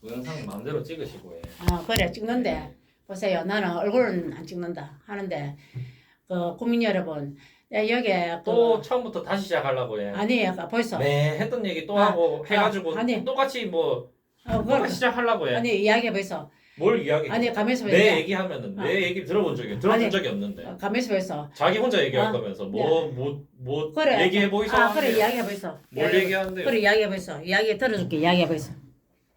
동영상 마음대로 찍으시고 예. 아 그래 찍는데 보세요 나는 얼굴은 안 찍는다 하는데 그 국민 여러분 야, 여기에 그또 처음부터 다시 시작하려고 예. 아니 그 벌써 네 했던 얘기 또 아, 하고 해가지고 아, 아니. 똑같이 뭐 어, 그걸 똑같이 시작하려고 예. 아니 이야기 벌써 뭘 이야기? 아니 가면서 내 벌써 얘기하면은 아. 내 얘기 들어본 적이 들어본 아니. 적이 없는데 어, 가면서 벌써 자기 혼자 얘기할 아, 거면서 뭐뭐뭐 그래 얘기해 보이소. 아 그래 이야기해 벌써 뭘 얘기하는데 요? 그래 이야기해 벌써 이야기 들어줄게 이야기해 벌써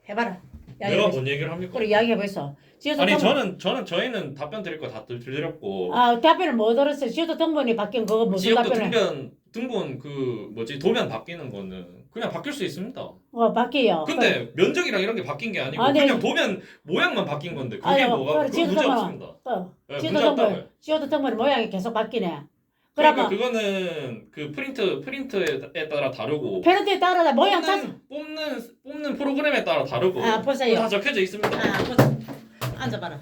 해봐라 이야기해 내가 뭔 얘기를 합니까? 그래 이야기해 벌써 지어서 아니 등- 저는 저는 저희는 답변 드릴 거 다 드렸고 아 답변을 못 들었어요 지어도 등본이 바뀐 그거 무슨 지역도 답변을 등변 등본 그 뭐지 도면 바뀌는 거는 그냥 바뀔 수 있습니다. 어 바뀌어요 근데 면적이랑 이런 게 바뀐 게 아니고 아, 네. 그냥 도면 모양만 바뀐 건데 그게 아유, 뭐가 그건 지어도 문제 없습니다. 또 네, 지어도 문제 없다고요. 등본 지어도 등본 모양이 계속 바뀌네 그러니까 그러면 그거는 그 프린트 프린트에 따라 다르고 페널티에 따라 모양 차 뽑는, 뽑는 뽑는 프로그램에 따라 다르고 아, 보세요. 다 적혀져 있습니다. 아, 보자. 앉아봐라.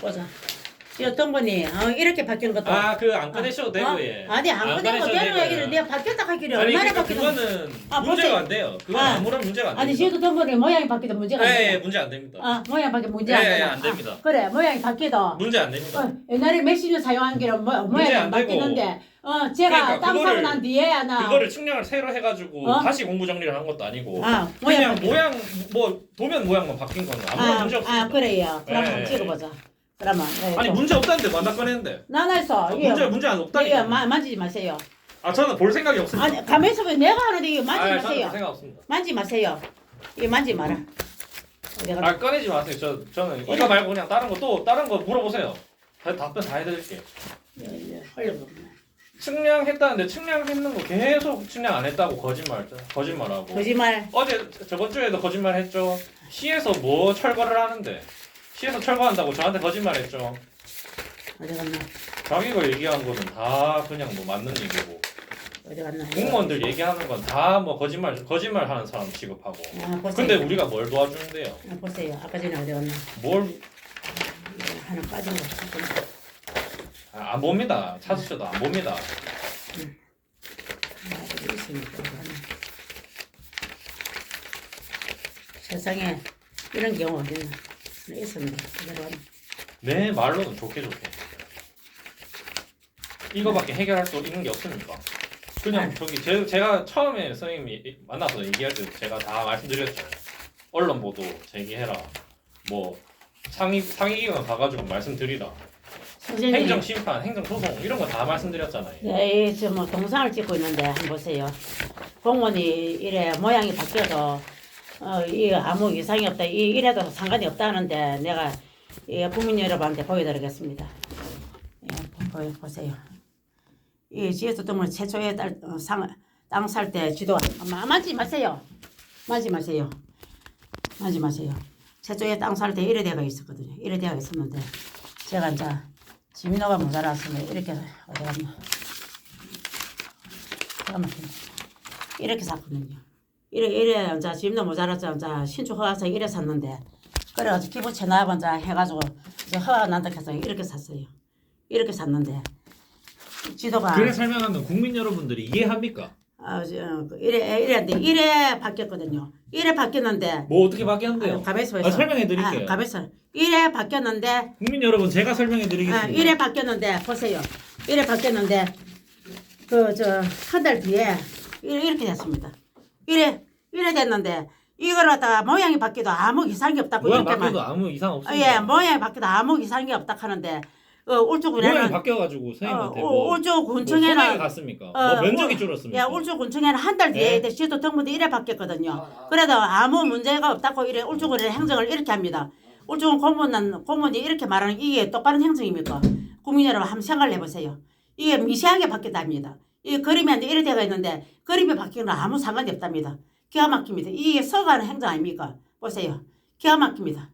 보자. 이 등본이 어, 이렇게 바뀌는 것도. 아 그 안 꺼내셔도 어? 되고 예. 아 니 안 꺼내셔도 되는 되고요. 얘기를 내가 바뀌었다 하기를 아니 얼마나 그러니까 바뀌는 그거는 아, 문제가 보세요. 안 돼요. 그건 아. 아무런 문제가 안 아니 됩니다. 시도 등본이 모양이 바뀌도 문제가 안 예, 예, 돼. 문제 안 됩니다. 아 모양 바뀌 문제 안 예, 돼. 예, 안 됩니다. 그래 모양이 바뀌도. 문제 안 됩니다. 어, 옛날에 메시저 사용한 게는 뭐, 모양이 안 되고. 바뀌는데 어 제가 그러니까 땅 사고 그거를- 난 뒤에 하나 그거를 측량을 새로 해가지고 어? 다시 공부 정리를 한 것도 아니고 아 모양 그냥 바뀌. 모양 뭐 도면 모양만 바뀐 거는 아무런 아, 문제 없습니다. 아 그래요. 그럼 예, 한번 예. 찍어보자. 그러면 예, 아니 좀. 문제 없다는데 만나 꺼냈는데 나나서 아, 이게 문제 문제 안 없다니까. 마- 만지지 마세요. 아 저는 볼 생각이 없습니다. 아니 가면서 왜 내가 하는데 이거 만지지 아, 저는 마세요. 볼 생각 없습니다. 만지 마세요. 이거 만지 마라. 내가 아 꺼내지 마세요. 저 저는 이거 말고 그냥 다른 거 또 다른 거 물어보세요. 다- 답변 다 해드릴게요. 흘려보네. 측량했다는데 측량했는 거 계속 측량 안 했다고 거짓말 거짓말하고. 거짓말. 어제 저번 주에도 거짓말 했죠. 시에서 뭐 철거를 하는데 시에서 철거한다고 저한테 거짓말했죠. 어디 갔나? 자기가 얘기한 거는 다 그냥 뭐 맞는 얘기고 어디 갔나? 공무원들 얘기하는 건 다 뭐 거짓말 거짓말 하는 사람 취급하고. 아, 보세요. 근데 우리가 뭘 도와주는데요? 아, 보세요. 아까 전에 어디 갔나? 뭘 하나 빠진 거. 잠깐만. 안 봅니다. 찾으셔도 안 봅니다. 아, 어디? 어디 갔나? 세상에 이런 경우 어디 있나? 있습니다. 내 말로는 좋게 좋게. 이거밖에 해결할 수 있는 게 없습니까? 그냥 네. 저기 제, 제가 처음에 선생님이 만나서 얘기할 때 제가 다 말씀드렸죠. 언론 보도 제기해라. 뭐 상위 상위기관 가가지고 말씀드리라. 선생님. 행정 심판, 행정 소송 이런 거 다 말씀드렸잖아요. 네, 이 저뭐 동상을 찍고 있는데 한번 보세요. 공무원이 이래 모양이 바뀌어도 어, 이 아무 이상이 없다. 이 이래도 상관이 없다 하는데 내가 이 국민 여러분한테 보여드리겠습니다. 예, 보, 보세요. 이 지에서 때문에 최초에 어, 땅살 때 지도 마- 만지 마세요. 만지 마세요. 만지 마세요. 최초에 땅살 때 이래 되가 있었거든요. 이래 되가 있었는데 제가 이제 지민호가 모자라서 이렇게 어디 갔나 이렇게 샀거든요. 이래 이래 이제 지민호 모자라서 이제 신축 허가서 이래 샀는데 그래가지고 기부 채납 이제 해가지고 이제 허가 난다 해서 이렇게 샀어요. 이렇게 샀는데 지도가 그래 설명하면 국민 여러분들이 이해합니까? 아, 저, 그 이래 이래인데 이래 바뀌었거든요. 이래 바뀌었는데 뭐 어떻게 바뀌었는데요? 가면서 아, 설명해 드릴게요. 아, 가면서 이래 바뀌었는데 국민 여러분 제가 설명해 아, 드리겠습니다. 이래 바뀌었는데 보세요. 이래 바뀌었는데 그 저 한 달 뒤에 이래- 이렇게 됐습니다. 이래 이래 됐는데 이걸 갖다가 모양이 바뀌도 아무 이상이 없다고 모양 이렇게만 바뀌어도 아무 이상 아, 없습니다. 예 모양이 바뀌도 아무 이상이 없다 하는데 어, 모양이 울주군에는 바뀌어가지고 어, 선생님한테 울- 뭐, 울주 뭐 군청에는 소나기 갔습니까? 어, 뭐 면적이 울- 줄었습니까? 야 울주군청에는 한 달 뒤에 네? 시도 등본도 이래 바뀌었거든요. 그래도 아무 문제가 없다고 이래 울주군의 행정을 이렇게 합니다. 울주군 공무원은 공무원이 이렇게 말하는 이게 똑바른 행정입니까? 국민 여러분 한번 생각을 해보세요. 이게 미세하게 바뀌었답니다. 이 그림이 한데 이래 돼가 있는데 그림이 바뀌는 건 아무 상관이 없답니다. 기가 막힙니다. 이게 서가는 행정 아닙니까? 보세요. 기가 막힙니다.